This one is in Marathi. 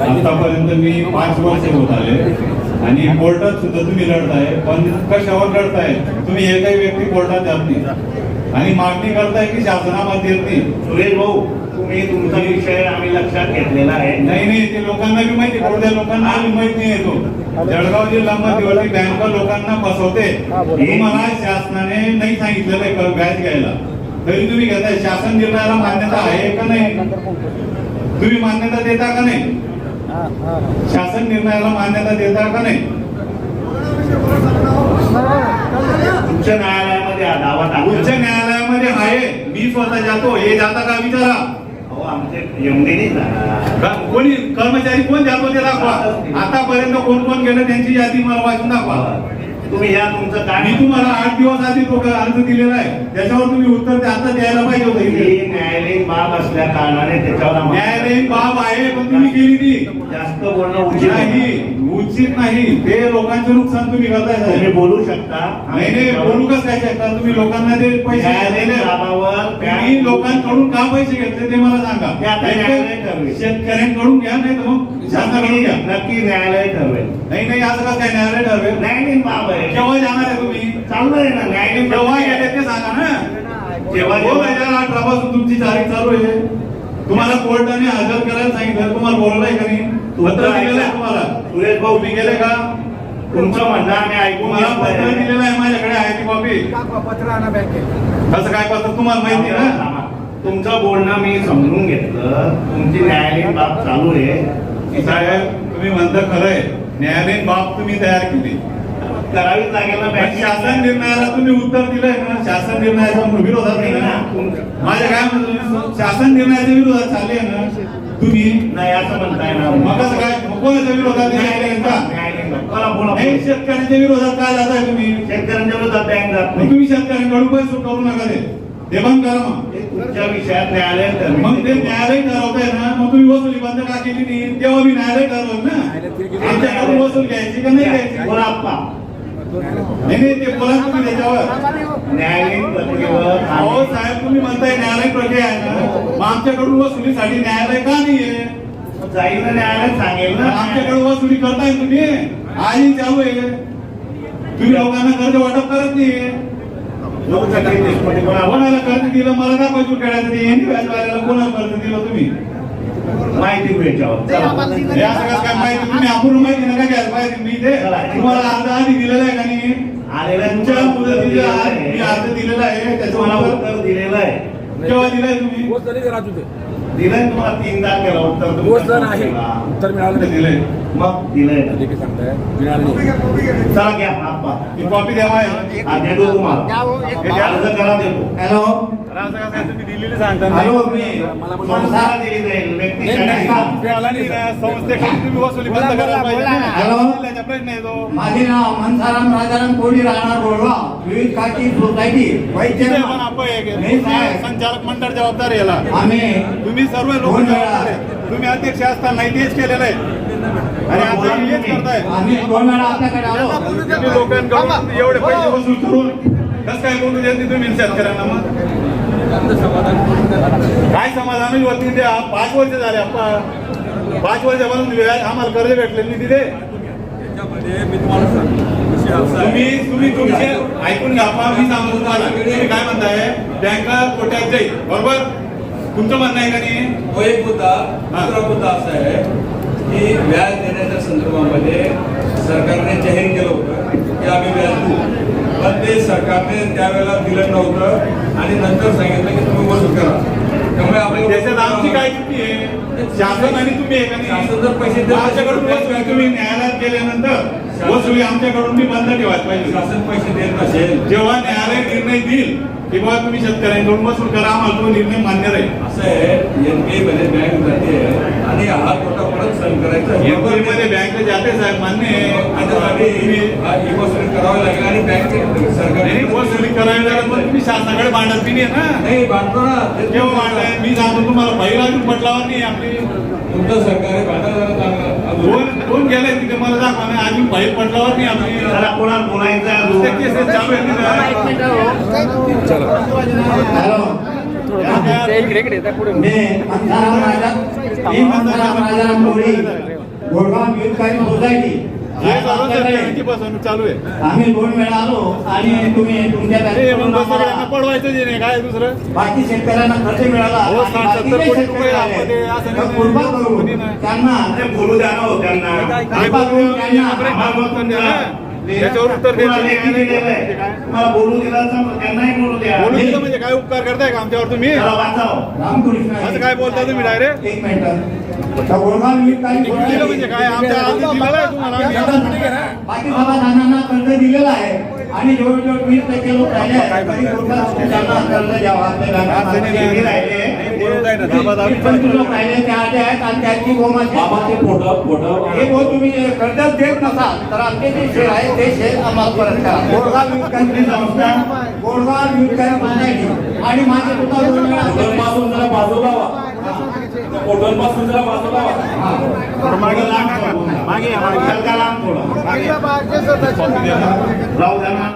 आतापर्यंत मी पाच वर्ष होत आले. आणि कोर्टात सुद्धा तुम्ही लढताय पण कशावर लढताय? तुम्ही एकही व्यक्ती कोर्टात जात नाही. आणि मागणी करताय की शासनामध्ये येत नाही. सुरेश भाऊ तुम्ही तुमचा विषय आम्ही लक्षात घेतलेला आहे. नाही नाही ते लोकांना बी माहिती कोणत्या लोकांना बी माहीत नाही येतो. जळगाव जिल्हा मध्यवर्ती बँक लोकांना फसवते. तुम्हाला शासनाने नाही सांगितलेलं आहे व्याज घ्यायला? तरी तुम्ही घेताय. शासन निर्णयाला मान्यता आहे का नाही? तुम्ही मान्यता देता का नाही? शासन निर्णयाला मान्यता देता का नाही? उच्च न्यायालयामध्ये उच्च न्यायालयामध्ये आहे. मी स्वतः जातो. हे जाता का विचारा. आमचे कोणी कर्मचारी कोण जातो ते दाखवा. आतापर्यंत कोण कोण गेलं त्यांची यादी मला वाचून दाखवा. तुम्ही या तुमचं मी काय तुम्हाला आठ दिवस आधी तो अर्ज दिलेला आहे. त्याच्यावर तुम्ही उत्तर आता द्यायला पाहिजे होतं बाब असल्या कारणाने त्याच्यावर न्यायालयीन बाब आहे पण तुम्ही केली ती. जास्त बोलणं उचित नाही. उचित नाही. ते लोकांचे नुकसान तुम्ही करताय तुम्ही. बोलू शकता. नाही नाही बोलू कसं काय शकता? तुम्ही लोकांना ते पैसे न्यायालयीन दिले. बाबावर तुम्ही लोकांकडून का पैसे घेतले ते मला सांगा. ते आता न्यायालय ठरवेल. शेतकऱ्यांकडून घ्या नाही तर मग शासनाकडून घ्या. नक्की न्यायालय ठरवेल. नाही नाही कसं काय न्यायालय ठरवेल? न्यायालयीन बाब आहे. केव्हा जाणार आहे तुम्ही? चालू आहे ना न्यायालयीन केव्हा गेले ते सांगा ना जेव्हा दोन हजार अठरा पासून तुमची तारीख चालू आहे तुम्हाला कोर्टाने हजर करायला सांगितलं. तुम्हाला बोलवलंय का नाही? पत्र दिलेलं आहे तुम्हाला. सुरेश भाऊ तुम्ही गेले का? तुमचं म्हणणं आम्ही ऐकून तुम्हाला पत्र. दिलेलं आहे माझ्याकडे आहे ती कॉपी. पत्र आणा बँकेत. कसं काय पत्र? तुम्हाला माहिती आहे ना? तुमचं बोलणं मी समजून घेतलं. तुमची न्यायालयीन बाब चालू आहे. की साहेब तुम्ही म्हणता खरं आहे. न्यायालयीन बाब तुम्ही तयार केली. करावीच लागेल ना पण बँक शासन निर्णयाला तुम्ही उत्तर दिलंय ना? शासन निर्णयाच्या विरोधात नाही ना? माझ्या काय म्हणतो शासन निर्णयाच्या विरोधात चालले ना? तुम्ही नाही असं म्हणताय ना. मग काय? कोणाच्या विरोधात. बोला नाही शेतकऱ्यांच्या विरोधात काय जाताय तुम्ही? शेतकऱ्यांच्या विरोधात बँक जात नाही. तुम्ही शेतकऱ्यांकडून पैसे करू नका ते ते बंद करा मग. हे तुमच्या विषयात न्यायालय. मग ते न्यायालय ठरवताय ना? मग तुम्ही वसुली बंद का केली नाही? तेव्हा मी न्यायालय ठरवलं ना. आमच्याकडून वसूल घ्यायची का नाही घ्यायची? बोला आप्पा. नाही नाही ते बोला तुम्ही त्याच्यावर. न्यायालयीन प्रक्रियेवर अहो साहेब तुम्ही म्हणताय न्यायालय प्रक्रिया आहे ना? मग आमच्याकडून वसुलीसाठी न्यायालय का नाहीये? जाईल ना न्यायालय सांगेल ना. आमच्याकडे वसुली करताय तुम्ही? आधी चालू आहे. तुम्ही लोकांना कर्ज वाटप करत नाहीये. लोकसंख्या कोणाला कर्ज दिलं? मला दाखवायचं खेळायचं ते यांनी व्याजवाल्याला कोणाला कर्ज दिलं तुम्ही? माहिती याच्यावर असं कसं काय माहिती तुम्ही अपूर्ण माहिती नका घ्यायला पाहिजे मी ते तुम्हाला अर्ज आधी दिलेला आहे का नाही? आलेलं आहे. तुमच्या मुदतीच्या मी अर्ज दिलेला आहे. त्याचं तुम्हाला मला दिलेलं आहे. केव्हा दिलंय तुम्ही? पोच झाली का राजू ते? दिलंय तुम्हाला तीन तारखेला उत्तर मिळालं नाही. दिलंय. मग दिलंय ना. सांगताय. मिळालं नाही. चला घ्या आप्पा. ही कॉपी द्यावा. हा, देतो तुम्हाला. हे अर्ज करा देतो. हॅलो. हॅलो मी मला पण संस्थाला दिली जाईल. व्यक्ती नाही, माझे नाव मनसाराम राजाराम कोडी राहणार बोलगाव विविध काची सोसायटी वैद्य आपण हे. संचालक मंडळ जबाबदार याला. आम्ही तुम्ही सर्व लोक तुम्ही अध्यक्ष असताना नाही तेच केलेलं आहे. आणि आता हेच करताय. आम्ही दोन वेळा आपल्याकडे आलो. तुम्ही लोकांकडून एवढे पैसे वसूल करून. कसं काय बोलू देत नाही तुम्ही शेतकऱ्यांना मग. काय समाधान होती पाच वर्ष झाले आप्पा पाच वर्षापासून व्याज आम्हाला कर्ज भेटले असा आहे. तुम्ही तुम्ही तुमचे ऐकून घ्या. मी सांगतो तुम्हाला. तुम्ही काय म्हणताय? बँका कोट्यात जाईल. बरोबर? तुमचं म्हणणं आहे का नाही? तो एक मुद्दा दुसरा मुद्दा असा आहे की व्याज देण्याच्या संदर्भामध्ये सरकारने जाहीर केलं होतं की आम्ही व्याज देऊ. पण ते सरकारने त्यावेळेला दिलं नव्हतं आणि नंतर सांगितलं की तुम्ही वसूल करा. आमची काय चुकी आहे शासन आणि तुम्ही आहे का नाही? शासन जर पैसे तुम्ही न्यायालयात गेल्यानंतर वसुली आमच्याकडून मी बंद ठेवायला पाहिजे. शासन पैसे देत नसेल. जेव्हा न्यायालय निर्णय देईल की बाबा तुम्ही शेतकऱ्यांकडून वसूल करा. आम्हाला तो निर्णय मान्य राहील. असं आहे एनपीए मध्ये बँक जाते आणि हा तोटा परत सहन करायचा. एप्रिलमध्ये बँक जाते साहेब मान्य आहे. वसुली करावी लागेल आणि बँकेत सरकार नाही, वसुली करावी लागेल पण तुम्ही शासनाकडे मांडत बी नाही ना. नाही बांधतो ना. केव्हा मांडताय मी सांगतो तुम्हाला पहिला अजून पटलावर नाही आपली तुमचं सरकार आहे बांधा जरा चांगलं. गेले तिथे मला दाखवा नाही अजून बाहेर पटलावर नाही आपली त्याला कोणाला बोलायचं. हॅलो. मी मी गोडगाव युथकारी सोसायटी हे चालू आहे? आम्ही दोन वेळा आलो आणि तुम्ही तुमच्या हे सगळ्यांना पडवायचं जे नाही काय दुसरं? बाकी शेतकऱ्यांना कर्ज मिळाला हो. त्यांना. बोलू द्या ना हो त्यांना. त्याच्यावर उत्तर म्हणजे काय उपकार करताय का आमच्यावर तुम्ही? रामकृष्ण असं काय बोलता तुम्ही डायरेक्ट? म्हणजे काय? आमच्या आधी दिलेलं आहे तुम्हाला. कर्ज दिलेलं आहे. आणि जवळजवळ वीस टक्के लोक राहिले कर्ज द्यावं पंचवीस लोक ते आले आहेत आणि त्यांची गोमाची हे भाऊ तुम्ही जे कर्ज देत नसाल तर आमचे जे शेअर आहे ते शेअर आम्हाला परत करा. गोरगाव युथकारी संस्था सोसायटी आणि माझे सुद्धा दोन पासून जरा बाजूला व्हा पासून जरा बाजूला व्हा हा. मागे. मागे. लांब थोडा. राहू द्या